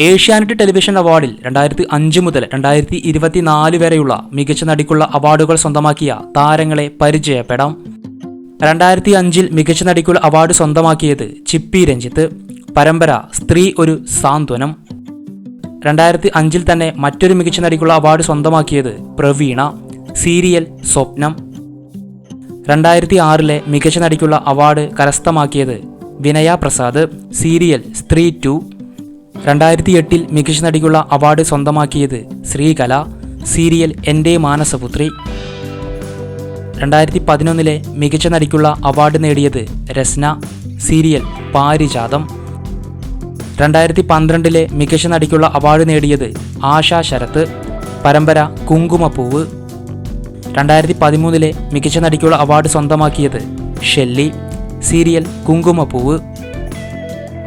Asianet television അവാർഡിൽ രണ്ടായിരത്തി അഞ്ച് മുതൽ രണ്ടായിരത്തി ഇരുപത്തിനാല് വരെയുള്ള മികച്ച നടിക്കുള്ള അവാർഡുകൾ സ്വന്തമാക്കിയ താരങ്ങളെ പരിചയപ്പെടാം. രണ്ടായിരത്തി അഞ്ചിൽ മികച്ച നടിക്കുള്ള അവാർഡ് സ്വന്തമാക്കിയത് ചിപ്പി രഞ്ജിത്ത് പരമ്പര സ്ത്രീ ഒരു സാന്ത്വനം. രണ്ടായിരത്തി അഞ്ചിൽ തന്നെ മറ്റൊരു മികച്ച നടിക്കുള്ള അവാർഡ് സ്വന്തമാക്കിയത് പ്രവീണ സീരിയൽ സ്വപ്നം. രണ്ടായിരത്തി ആറിലെ മികച്ച നടിക്കുള്ള അവാർഡ് കരസ്ഥമാക്കിയത് വിനയ പ്രസാദ് സീരിയൽ സ്ത്രീ ടു. രണ്ടായിരത്തി എട്ടിൽ മികച്ച നടിക്കുള്ള അവാർഡ് സ്വന്തമാക്കിയത് ശ്രീകല സീരിയൽ എന്റെ മാനസപുത്രി. രണ്ടായിരത്തി പതിനൊന്നിലെ മികച്ച നടിക്കുള്ള അവാർഡ് നേടിയത് രസ്ന സീരിയൽ പാരിജാതം. രണ്ടായിരത്തി പന്ത്രണ്ടിലെ മികച്ച നടിക്കുള്ള അവാർഡ് നേടിയത് ആശാ ശരത്ത് പരമ്പര കുങ്കുമപ്പൂവ്. രണ്ടായിരത്തി പതിമൂന്നിലെ മികച്ച നടിക്കുള്ള അവാർഡ് സ്വന്തമാക്കിയത് ഷെല്ലി സീരിയൽ കുങ്കുമപ്പൂവ്.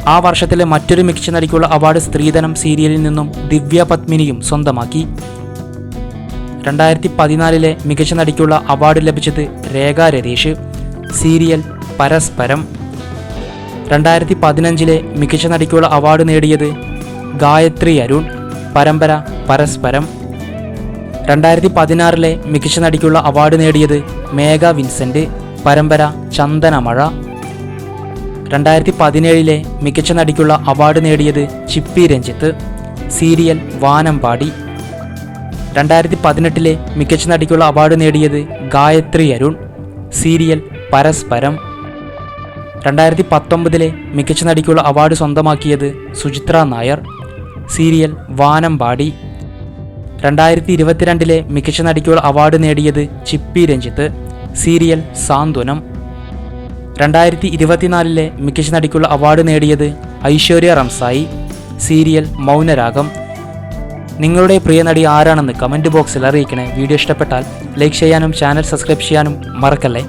ആ വർഷത്തിലെ മറ്റൊരു മികച്ച നടിക്കുള്ള അവാർഡ് സ്ത്രീധനം സീരിയലിൽ നിന്നും ദിവ്യ പത്മിനിയും സ്വന്തമാക്കി. രണ്ടായിരത്തി പതിനാലിലെ മികച്ച നടിക്കുള്ള അവാർഡ് ലഭിച്ചത് രേഖ രതീഷ്. സീരിയൽ പരസ്പരം. രണ്ടായിരത്തി പതിനഞ്ചിലെ മികച്ച നടിക്കുള്ള അവാർഡ് നേടിയത് ഗായത്രി അരുൺ പരമ്പര പരസ്പരം. രണ്ടായിരത്തി പതിനാറിലെ മികച്ച നടിക്കുള്ള അവാർഡ് നേടിയത് മേഘ വിൻസെന്റ് പരമ്പര ചന്ദനമഴ. രണ്ടായിരത്തി പതിനേഴിലെ മികച്ച നടിക്കുള്ള അവാർഡ് നേടിയത് ചിപ്പി രഞ്ജിത്ത് സീരിയൽ വാനമ്പാടി. രണ്ടായിരത്തി പതിനെട്ടിലെ മികച്ച നടിക്കുള്ള അവാർഡ് നേടിയത് ഗായത്രി അരുൺ സീരിയൽ പരസ്പരം. രണ്ടായിരത്തി പത്തൊമ്പതിലെ മികച്ച നടിക്കുള്ള അവാർഡ് സ്വന്തമാക്കിയത് സുചിത്ര നായർ സീരിയൽ വാനമ്പാടി. രണ്ടായിരത്തി ഇരുപത്തിരണ്ടിലെ മികച്ച നടിക്കുള്ള അവാർഡ് നേടിയത് ചിപ്പി രഞ്ജിത്ത് സീരിയൽ സാന്ത്വനം. രണ്ടായിരത്തി ഇരുപത്തിനാലിലെ മികച്ച നടിക്കുള്ള അവാർഡ് നേടിയത് ഐശ്വര്യ റംസായി. സീരിയൽ മൗനരാഗം. നിങ്ങളുടെ പ്രിയ നടി ആരാണെന്ന് കമന്റ് ബോക്സിൽ അറിയിക്കണേ. വീഡിയോ ഇഷ്ടപ്പെട്ടാൽ ലൈക്ക് ചെയ്യാനും ചാനൽ സബ്സ്ക്രൈബ് ചെയ്യാനും മറക്കല്ലേ?